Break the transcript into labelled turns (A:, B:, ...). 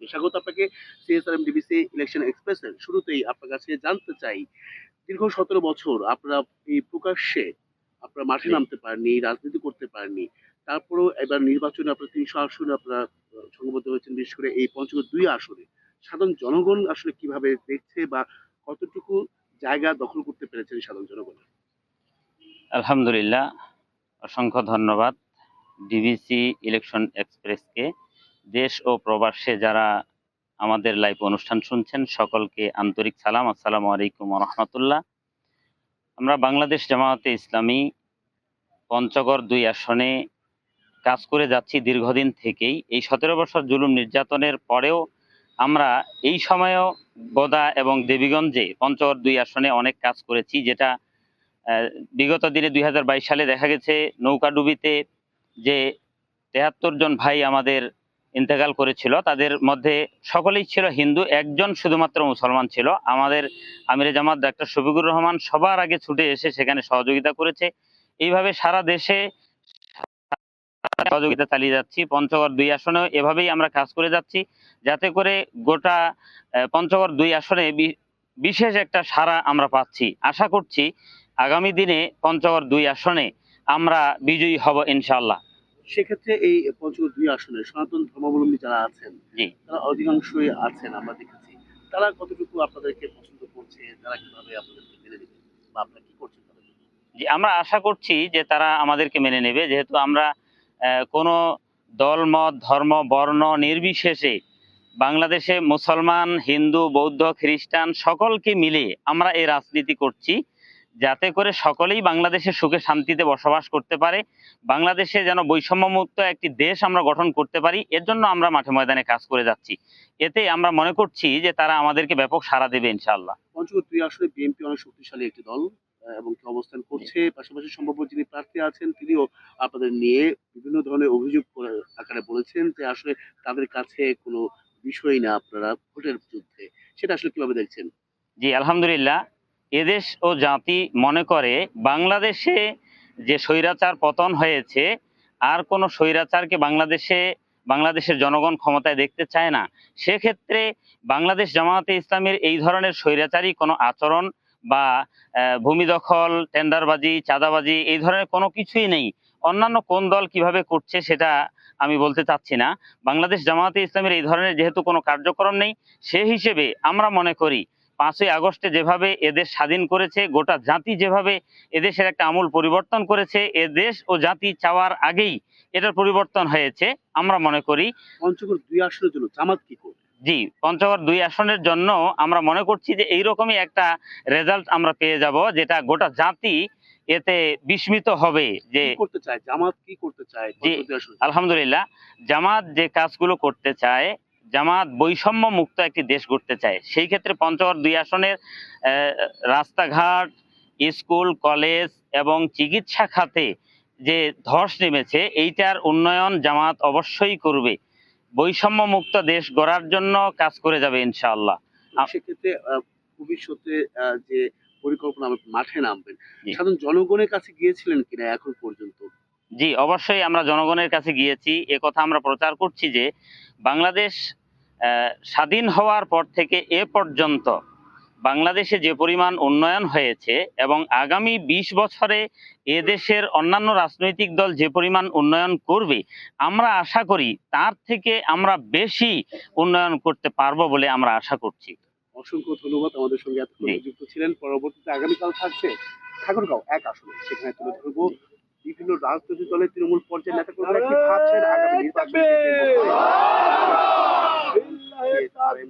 A: থেকে স্বাগত আপনাকে সিএসআরএম ডিবিসি ইলেকশন এক্সপ্রেসের শুরুতেই আপনার কাছে জানতে চাই দীর্ঘ সতেরো বছর আপনারা এই প্রকাশ্যে আপনারা মাঠে নামতে পারেননি রাজনীতি করতে পারেননি তারপরেও এবার নির্বাচনে আপনারা তিনশো আসনে আপনারা আহ, সংঘবদ্ধ হয়েছেন বিশেষ করে এই পঞ্চগড় দুই আসনে। সাধারণ জনগণ আসলে কীভাবে দেখছে বা কতটুকু জায়গা দখল করতে পেরেছেন সাধারণ জনগণ?
B: আলহামদুলিল্লাহ অসংখ্য ধন্যবাদ ডিবিসি ইলেকশন এক্সপ্রেসকে দেশ ও প্রবাসে যারা আমাদের লাইভ অনুষ্ঠান শুনছেন, সকলকে আন্তরিক সালাম। আসসালামু আলাইকুম রহমতুল্লাহ। আমরা বাংলাদেশ জামায়াতে ইসলামী পঞ্চগড় দুই আসনে কাজ করে যাচ্ছি দীর্ঘদিন থেকেই। এই সতেরো বছর জুলুম নির্যাতনের পরেও আমরা এই সময়েও বোদা এবং দেবীগঞ্জে পঞ্চগড় দুই আসনে অনেক কাজ করেছি, যেটা বিগত দিনে দুই হাজার বাইশ সালে দেখা গেছে নৌকাডুবিতে যে তেহাত্তর জন ভাই আমাদের ইন্তেকাল করেছিল। তাদের মধ্যে সকলেই ছিল হিন্দু, একজন শুধুমাত্র মুসলমান ছিল। আমাদের আমিরে জামাত ডাক্তার শফিকুর রহমান সবার আগে ছুটে এসে সেখানে সহযোগিতা করেছে। এইভাবে সারা দেশে সহযোগিতা চালিয়ে যাচ্ছি। পঞ্চগড় দুই আসনেও এভাবেই আমরা কাজ করে যাচ্ছি। যাতে করে গোটা পঞ্চগড় দুই আসনে বিশেষ একটা সারা আমরা পাচ্ছি। আশা করছি আগামী দিনে পঞ্চগড় দুই আসনে আমরা বিজয়ী হব ইনশাল্লাহ
A: সেক্ষেত্রে এই পঞ্চগড় দুই আসনে সনাতন ধর্মাবলম্বী যারা আছেন তারা অধিকাংশই আছেন আমরা দেখেছি। তারা কতটুকু আপনাদেরকে পছন্দ করছে তারা কীভাবে আপনাদেরকে মেনে নেবে বা আপনারা কি করছেন
B: জি আমরা আশা করছি যে তারা আমাদেরকে মেনে নেবে। যেহেতু আমরা আহ, কোনো দলমত ধর্ম বর্ণ নির্বিশেষে বাংলাদেশে মুসলমান হিন্দু বৌদ্ধ খ্রিস্টান সকলকে মিলে আমরা এই রাজনীতি করছি। যাতে করে সকলেই বাংলাদেশে সুখে শান্তিতে বসবাস করতে পারে বাংলাদেশে যেন বৈষম্যমুক্ত একটি দেশ আমরা গঠন করতে পারি এর জন্য আমরা মাঠে ময়দানে কাজ করে যাচ্ছি। এতে আমরা মনে করছি যে তারা আমাদেরকে ব্যাপক সাড়া দেবে ইনশাআল্লাহ।
A: পঞ্চগড় দুই আসনে বিএনপি অনেক শক্তিশালী একটি দল এবং কি অবস্থান করছে পাশাপাশি সম্ভাব্য যিনি প্রার্থী আছেন তিনিও আপনাদের নিয়ে বিভিন্ন ধরনের অভিযোগ আকারে বলেছেন যে আসলে তাদের কাছে কোনো বিষয় না আপনারা ভোটের যুদ্ধে সেটা আসলে কীভাবে দেখছেন?
B: জি আলহামদুলিল্লাহ। এদেশ ও জাতি মনে করে বাংলাদেশে যে স্বৈরাচার পতন হয়েছে, আর কোনো স্বৈরাচারকে বাংলাদেশে, বাংলাদেশের জনগণ ক্ষমতায় দেখতে চায় না। সেক্ষেত্রে বাংলাদেশ জামায়াতে ইসলামের এই ধরনের স্বৈরাচারী কোনো আচরণ বা ভূমি দখল, টেন্ডারবাজি, চাঁদাবাজি, এই ধরনের কোনো কিছুই নেই। অন্যান্য কোন দল কীভাবে করছে সেটা আমি বলতে চাচ্ছি না। বাংলাদেশ জামায়াতে ইসলামের এই ধরনের যেহেতু কোনো কার্যক্রম নেই, সে হিসেবে আমরা মনে করি পাঁচই আগস্টে যেভাবে এদেশ স্বাধীন করেছে গোটা জাতি যেভাবে এদেশের একটা আমূল পরিবর্তন করেছে এ দেশ ও জাতি চাওয়ার আগেই এটার পরিবর্তন হয়েছে আমরা মনে করি।
A: পঞ্চগড় দুই আসনের জন্য জামাত কি করবে?
B: জি পঞ্চগড় দুই আসনের জন্য আমরা মনে করছি যে এইরকমই একটা রেজাল্ট আমরা পেয়ে যাব যেটা গোটা জাতি এতে বিস্মিত হবে যে
A: করতে চায়? জামাত কি করতে চায়?
B: আলহামদুলিল্লাহ জামাত যে কাজগুলো করতে চায় জামাত বৈষম্য মুক্ত একটি দেশ গড়তে চায়। সেই ক্ষেত্রে পঞ্চগড় দুই আসনের রাস্তাঘাট স্কুল কলেজ এবং চিকিৎসা খাতে যে ধস নেমেছে এইটার উন্নয়ন জামাত অবশ্যই করবে। বৈষম্য মুক্ত দেশ গড়ার জন্য কাজ করে যাবে ইনশাআল্লাহ।
A: সেক্ষেত্রে ভবিষ্যতে যে পরিকল্পনা মাঠে নামবেন সাধারণ জনগণের কাছে গিয়েছিলেন কিনা এখন পর্যন্ত?
B: জি অবশ্যই আমরা জনগণের কাছে গিয়েছি। এ কথা আমরা প্রচার করছি যে বাংলাদেশ স্বাধীন হওয়ার পর থেকে এ পর্যন্ত বাংলাদেশে যে পরিমাণ উন্নয়ন হয়েছে এবং আগামী ২০ বছরে এ দেশের অন্যান্য রাজনৈতিক দল যে পরিমাণ উন্নয়ন করবে আমরা আশা করি তার থেকে আমরা বেশি উন্নয়ন করতে পারব বলে আমরা আশা করছি।
A: অসংখ্য ধন্যবাদ আমাদের সঙ্গে যুক্ত ছিলেন। পরবর্তীতে আগামীকাল থাকছে ঠাকুরগাঁও এক আসলে সেখানে তুলে ধরবো বিভিন্ন রাজনৈতিক দলের তৃণমূল পর্যায়ের নেতা কর্মীরা কি ভাবছেন? আগামী নির্বাচনে